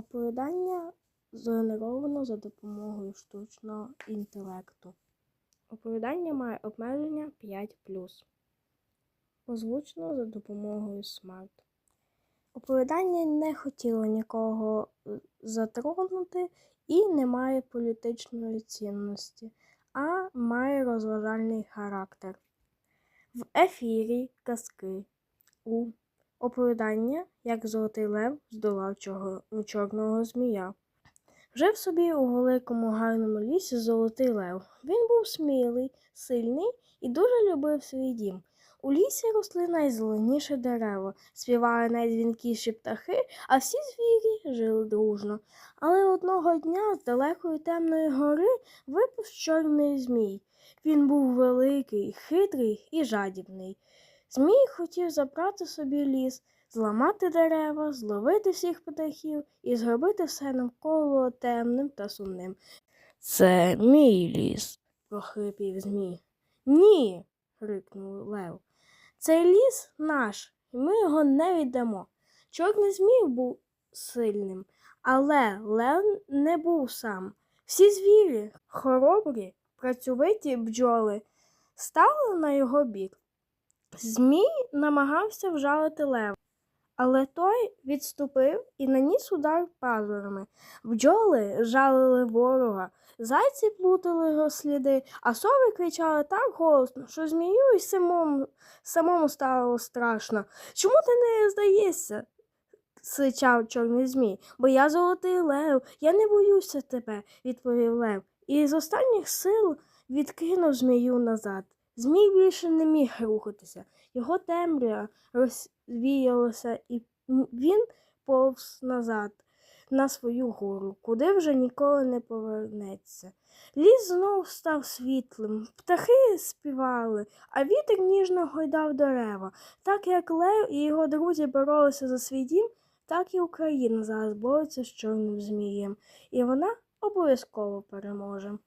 Оповідання згенеровано за допомогою штучного інтелекту. Оповідання має обмеження 5. Озвучено за допомогою смарт. Оповідання не хотіло нікого е, затронути і не має політичної цінності, а має розважальний характер. В ефірі казки у оповідання, як Золотий Лев здолав чорного змія. Жив собі у великому гарному лісі Золотий Лев. Він був смілий, сильний і дуже любив свій дім. У лісі росли найзеленіші дерева, співали найдзвінкіші птахи, а всі звірі жили дружно. Але одного дня з далекої темної гори випав чорний змій. Він був великий, хитрий і жадібний. Змій хотів забрати собі ліс, зламати дерева, зловити всіх птахів і зробити все навколо темним та сумним. Це мій ліс, прохрипів Змій. Ні. крикнув Лев. Цей ліс наш, і ми його не віддамо. Чорний змій був сильним, але Лев не був сам. Всі звірі, хоробрі, працьовиті бджоли, стали на його бік. Змій намагався вжалити лев, але той відступив і наніс удар пазурами. Бджоли жалили ворога, зайці плутали його сліди, а сови кричали так голосно, що змію й самому, самому стало страшно. Чому ти не здаєшся? сичав чорний змій. Бо я золотий лев, я не боюся тебе, відповів лев, і з останніх сил відкинув змію назад. Змій більше не міг рухатися. Його темрява розвіялася, і він повз назад на свою гору, куди вже ніколи не повернеться. Ліс знов став світлим, птахи співали, а вітер ніжно гойдав дерева. Так як Лев і його друзі боролися за свій дім, так і Україна зараз бореться з чорним змієм, і вона обов'язково переможе.